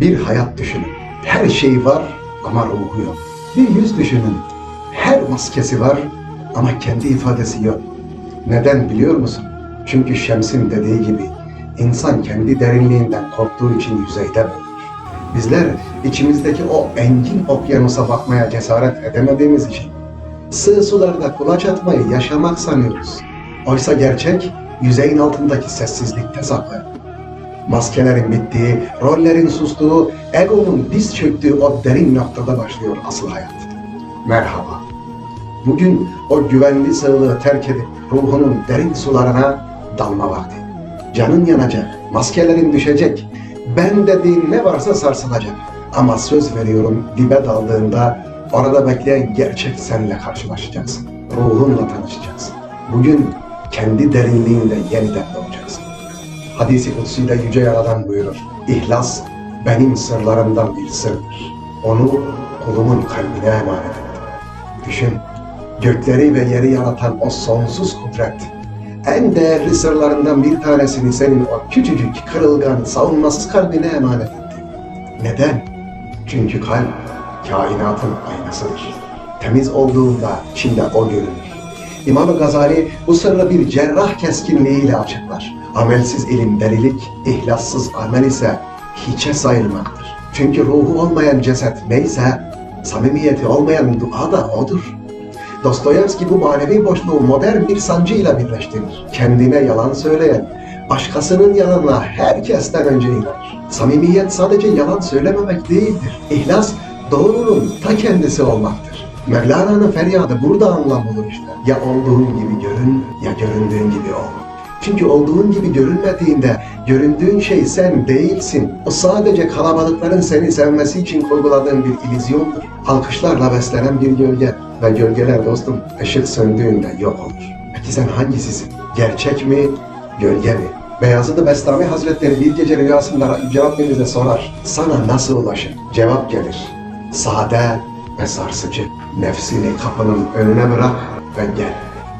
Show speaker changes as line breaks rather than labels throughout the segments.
Bir hayat düşünün. Her şey var ama ruhu yok. Bir yüz düşünün. Her maskesi var ama kendi ifadesi yok. Neden biliyor musun? Çünkü Şems'in dediği gibi insan kendi derinliğinden korktuğu için yüzeyde bulunur. Bizler içimizdeki o engin okyanusa bakmaya cesaret edemediğimiz için sığ sularda kulaç atmayı yaşamak sanıyoruz. Oysa gerçek yüzeyin altındaki sessizlikte saklı. Maskelerin bittiği, rollerin sustuğu, egonun diz çöktüğü o derin noktada başlıyor asıl hayat. Merhaba. Bugün o güvenli sığlığı terk edip ruhunun derin sularına dalma vakti. Canın yanacak, maskelerin düşecek, ben dediğin ne varsa sarsılacak. Ama söz veriyorum dibe daldığında orada bekleyen gerçek senle karşılaşacaksın. Ruhunla tanışacaksın. Bugün kendi derinliğinde yeniden doğacaksın. Hadis-i Kutsi'de Yüce Yaradan buyurur. İhlas benim sırlarımdan bir sırdır. Onu kulumun kalbine emanet ettim. Düşün, gökleri ve yeri yaratan o sonsuz kudret, en değerli sırlarından bir tanesini senin o küçücük, kırılgan, savunmasız kalbine emanet etti. Neden? Çünkü kalp kainatın aynasıdır. Temiz olduğunda içinde o görünür. İmam Gazali bu sırrı bir cerrah keskinliğiyle açıklar. Amelsiz ilim delilik, ihlassız amel ise hiçe sayılmaktır. Çünkü ruhu olmayan ceset neyse, samimiyeti olmayan dua da odur. Dostoyevski bu manevi boşluğu modern bir sancıyla birleştirir. Kendine yalan söyleyen, başkasının yalanına herkesten önce inanır. Samimiyet sadece yalan söylememek değildir. İhlas doğrunun ta kendisi olmaktır. Mevlana'nın feryadı burada anlam bulur işte. Ya olduğun gibi görün ya göründüğün gibi ol. Çünkü olduğun gibi görünmediğinde göründüğün şey sen değilsin. O sadece kalabalıkların seni sevmesi için kurguladığın bir illüzyondur. Alkışlarla beslenen bir gölge ve gölgeler dostum ışık söndüğünde yok olur. Peki sen hangisisin? Gerçek mi, gölge mi? Beyazıt Bestami Hazretleri bir gece rüyasında Rabbimize sorar. Sana nasıl ulaşır? Cevap gelir. Sade ve sarsıcı. Nefsini kapının önüne bırak ve gel.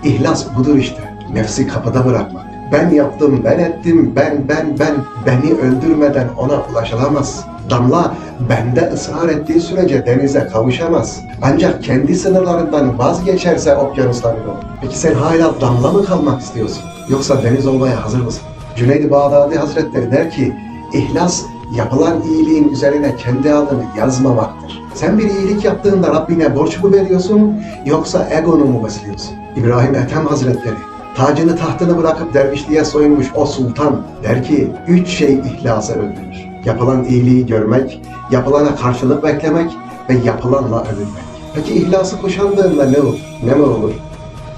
İhlas budur işte. Nefsi kapıda bırakmak. Ben yaptım, ben ettim, ben, ben, ben. Beni öldürmeden ona ulaşılamaz. Damla bende ısrar ettiği sürece denize kavuşamaz. Ancak kendi sınırlarından vazgeçerse okyanuslar olur. Peki sen hala damla mı kalmak istiyorsun? Yoksa deniz olmaya hazır mısın? Cüneyd-i Bağdadi Hazretleri der ki, İhlas yapılan iyiliğin üzerine kendi adını yazmamaktır. Sen bir iyilik yaptığında Rabbine borç mu veriyorsun yoksa egonu mu besliyorsun? İbrahim Ethem Hazretleri tacını tahtını bırakıp dervişliğe soyunmuş o sultan der ki üç şey ihlası öldürür. Yapılan iyiliği görmek, yapılana karşılık beklemek ve yapılanla övünmek. Peki ihlası kuşandığında ne olur? Ne mi olur?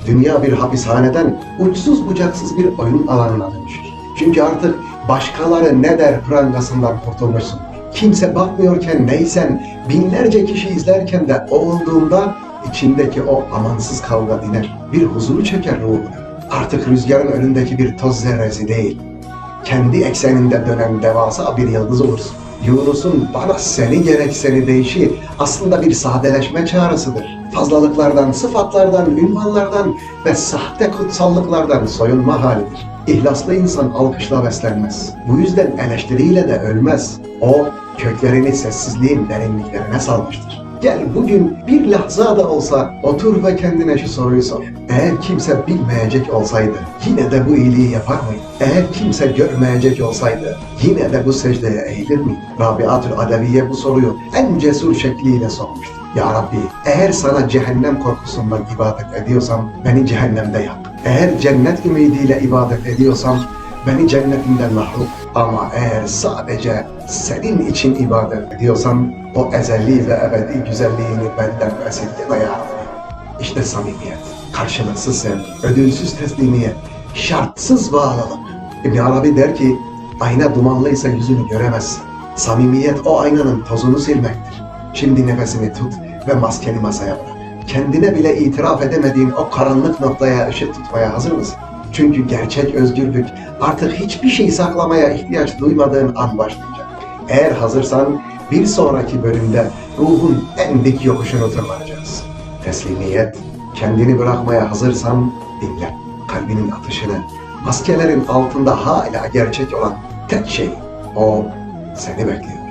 Dünya bir hapishaneden uçsuz bucaksız bir oyun alanına dönüşür. Çünkü artık başkaları ne der prangasından kurtulmuşsun. Kimse bakmıyorken neysen, binlerce kişi izlerken de o olduğunda içindeki o amansız kavga diner. Bir huzuru çeker ruhuna. Artık rüzgarın önündeki bir toz zerresi değil. Kendi ekseninde dönen devasa bir yıldız olursun. Yunus'un bana seni gerek seni değişi aslında bir sadeleşme çağrısıdır. Fazlalıklardan, sıfatlardan, ünvanlardan ve sahte kutsallıklardan soyunma halidir. İhlaslı insan alkışla beslenmez. Bu yüzden eleştiriyle de ölmez. O köklerini sessizliğin derinliklerine salmıştır. Gel bugün bir lahza da olsa otur ve kendine şu soruyu sor. Eğer kimse bilmeyecek olsaydı yine de bu iyiliği yapar mıydı? Eğer kimse görmeyecek olsaydı yine de bu secdeye eğilir miydi? Rabiatül Adeviye bu soruyu en cesur şekliyle sormuştu. Ya Rabbi eğer sana cehennem korkusundan ibadet ediyorsam beni cehennemde yap. Eğer cennet ümidiyle ibadet ediyorsam beni cennetinden mahrum. Ama eğer sadece senin için ibadet ediyorsam o ezeli ve ebedi güzelliğini benden esirgeme ya Rabbi. İşte samimiyet, karşılıksız sevgi, ödülsüz teslimiyet, şartsız bağlılık. İbn Arabi der ki, ayna dumanlıysa yüzünü göremezsin. Samimiyet o aynanın tozunu silmektir. Şimdi nefesini tut ve maskeni masaya bırak. Kendine bile itiraf edemediğin o karanlık noktaya ışık tutmaya hazır mısın? Çünkü gerçek özgürlük artık hiçbir şey saklamaya ihtiyaç duymadığın an başlayacak. Eğer hazırsan bir sonraki bölümde ruhun en dik yokuşunu tırmanacağız. Teslimiyet, kendini bırakmaya hazırsan dinle. Kalbinin atışını, maskelerin altında hala gerçek olan tek şey o seni bekliyor.